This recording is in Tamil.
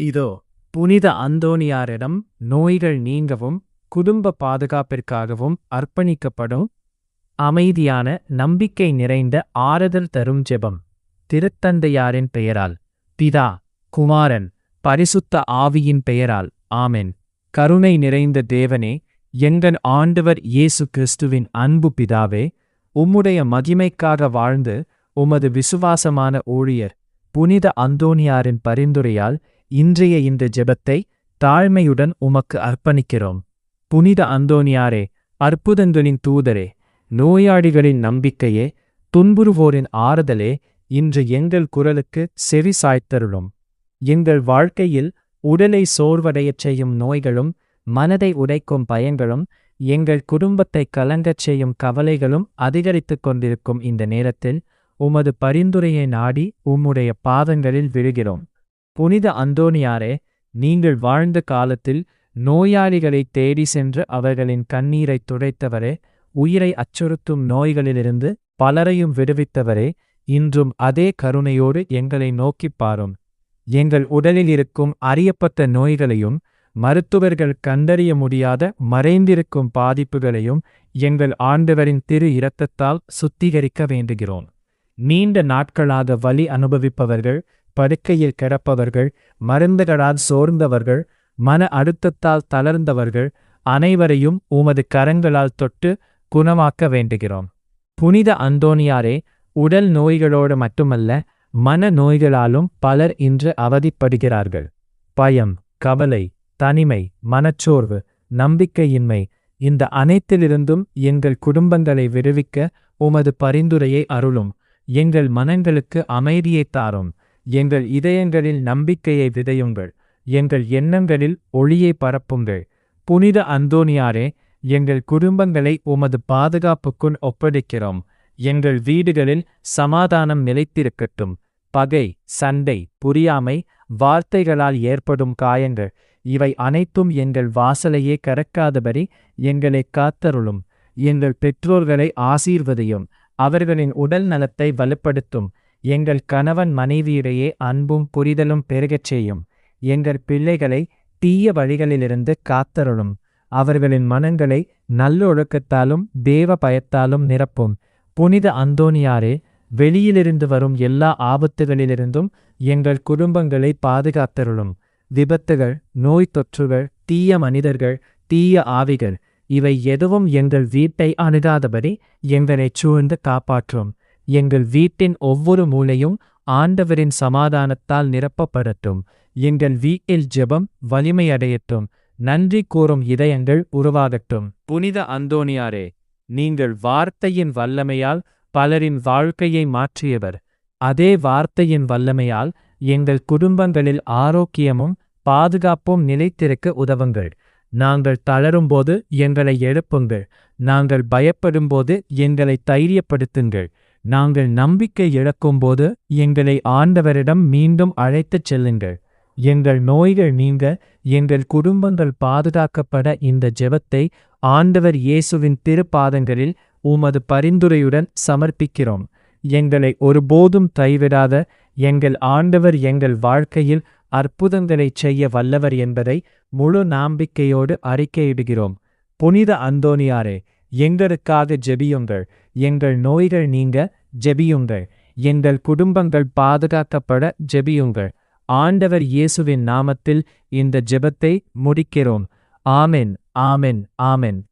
இதோ புனித அந்தோணியாரிடம் நோய்கள் நீங்கவும் குடும்ப பாதுகாப்பிற்காகவும் அர்ப்பணிக்கப்படும் அமைதியான நம்பிக்கை நிறைந்த ஆறுதல் தரும் ஜெபம். திருத்தந்தையாரின் பெயரால். பிதா குமாரன் பரிசுத்த ஆவியின் பெயரால். ஆமென். கருணை நிறைந்த தேவனே எங்கள் ஆண்டவர் இயேசு கிறிஸ்துவின் அன்பு பிதாவே உம்முடைய மகிமைக்காக வாழ்ந்து உமது விசுவாசமான ஊழியர் புனித அந்தோணியாரின் பரிந்துரையால் இன்றைய இந்த ஜெபத்தை தாழ்மையுடன் உமக்கு அர்ப்பணிக்கிறோம். புனித அந்தோனியாரே அற்புதங்களின் தூதரே நோயாளிகளின் நம்பிக்கையே துன்புறுவோரின் ஆறுதலே இன்று எங்கள் குரலுக்கு செவி சாய்த்தருளும். எங்கள் வாழ்க்கையில் உடலை சோர்வடையச் செய்யும் நோய்களும் மனதை உடைக்கும் பயங்களும் எங்கள் குடும்பத்தை கலங்கச் செய்யும் கவலைகளும் அதிகரித்துக் கொண்டிருக்கும் இந்த நேரத்தில் உமது பரிந்துரையை நாடி உம்முடைய பாதங்களில் விழுகிறோம். புனித அந்தோனியாரே நீங்கள் வாழ்ந்த காலத்தில் நோயாளிகளை தேடி சென்று அவர்களின் கண்ணீரைத் துடைத்தவரே உயிரை அச்சுறுத்தும் நோய்களிலிருந்து பலரையும் விடுவித்தவரே இன்றும் அதே கருணையோடு எங்களை நோக்கிப் பாரும். எங்கள் உடலில் இருக்கும் அறியப்பட்ட நோய்களையும் மருத்துவர்கள் கண்டறிய முடியாத மறைந்திருக்கும் பாதிப்புகளையும் எங்கள் ஆண்டவரின் திரு இரத்தத்தால் சுத்திகரிக்க வேண்டுகிறோம். நீண்ட நாட்களாக வலி அனுபவிப்பவர்கள் படுக்கையில் கிடப்பவர்கள் மருந்துகளால் சோர்ந்தவர்கள் மன அழுத்தத்தால் தளர்ந்தவர்கள் அனைவரையும் உமது கரங்களால் தொட்டு குணமாக்க வேண்டுகிறோம். புனித அந்தோனியாரே உடல் நோய்களோடு மட்டுமல்ல மன நோய்களாலும் பலர் இன்று அவதிப்படுகிறார்கள். பயம் கவலை தனிமை மனச்சோர்வு நம்பிக்கையின்மை இந்த அனைத்திலிருந்தும் எங்கள் குடும்பங்களை விடுவிக்க உமது பரிந்துரையை அருளும். எங்கள் மனங்களுக்கு அமைதியை தாரும். எங்கள் இதயங்களில் நம்பிக்கையை விதையுங்கள். எங்கள் எண்ணங்களில் ஒளியை பரப்புங்கள். புனித அந்தோனியாரே எங்கள் குடும்பங்களை உமது பாதுகாப்புக்குள் ஒப்படைக்கிறோம். எங்கள் வீடுகளில் சமாதானம் நிலைத்திருக்கட்டும். பகை சண்டை புரியாமை வார்த்தைகளால் ஏற்படும் காயங்கள் இவை அனைத்தும் எங்கள் வாசலையே கறக்காதபடி எங்களை காத்தருளும். எங்கள் பெற்றோர்களை ஆசீர்வதையும். அவர்களின் உடல் நலத்தை வலுப்படுத்தும். எங்கள் கணவன் மனைவியிடையே அன்பும் புரிதலும் பெருகச் செய்யும். எங்கள் பிள்ளைகளை தீய வழிகளிலிருந்து காத்தருளும். அவர்களின் மனங்களை நல்லொழுக்கத்தாலும் தேவ பயத்தாலும் நிரப்பும். புனித அந்தோனியாரே வெளியிலிருந்து வரும் எல்லா ஆபத்துகளிலிருந்தும் எங்கள் குடும்பங்களை பாதுகாத்தருளும். விபத்துகள் நோய் தொற்றுகள் தீய மனிதர்கள் தீய ஆவிகள் இவை எதுவும் எங்கள் வீட்டை அணுகாதபடி எங்களைச் சூழ்ந்து காப்பாற்றும். எங்கள் வீட்டின் ஒவ்வொரு மூலையும் ஆண்டவரின் சமாதானத்தால் நிரப்பப்படட்டும். எங்கள் வீட்டில் ஜெபம் வலிமையடையட்டும். நன்றி கூறும் இதயங்கள் உருவாகட்டும். புனித அந்தோணியாரே நீங்கள் வார்த்தையின் வல்லமையால் பலரின் வாழ்க்கையை மாற்றியவர். அதே வார்த்தையின் வல்லமையால் எங்கள் குடும்பங்களில் ஆரோக்கியமும் பாதுகாப்பும் நிலைத்திருக்க உதவுங்கள். நாங்கள் தளரும்போது எங்களை எழுப்புங்கள். நாங்கள் பயப்படும்போது எங்களை தைரியப்படுத்துங்கள். நாங்கள் நம்பிக்கை இழக்கும்போது எங்களை ஆண்டவரிடம் மீண்டும் அழைத்துச் செல்லுங்கள். எங்கள் நோய்கள் நீங்க எங்கள் குடும்பங்கள் பாதுகாக்கப்பட இந்த ஜெபத்தை ஆண்டவர் இயேசுவின் திருப்பாதங்களில் உமது பரிந்துரையுடன் சமர்ப்பிக்கிறோம். எங்களை ஒருபோதும் கைவிடாத எங்கள் ஆண்டவர் எங்கள் வாழ்க்கையில் அற்புதங்களைச் செய்ய வல்லவர் என்பதை முழு நம்பிக்கையோடு அறிக்கையிடுகிறோம். புனித அந்தோணியாரே எங்களுக்காக ஜெபியுங்கள். எங்கள் நோய்கள் நீங்க ஜெபியுங்கள். எங்கள் குடும்பங்கள் பாதுகாக்கப்பட ஜெபியுங்கள். ஆண்டவர் இயேசுவின் நாமத்தில் இந்த ஜெபத்தை முடிக்கிறோம். ஆமென் ஆமென் ஆமென்.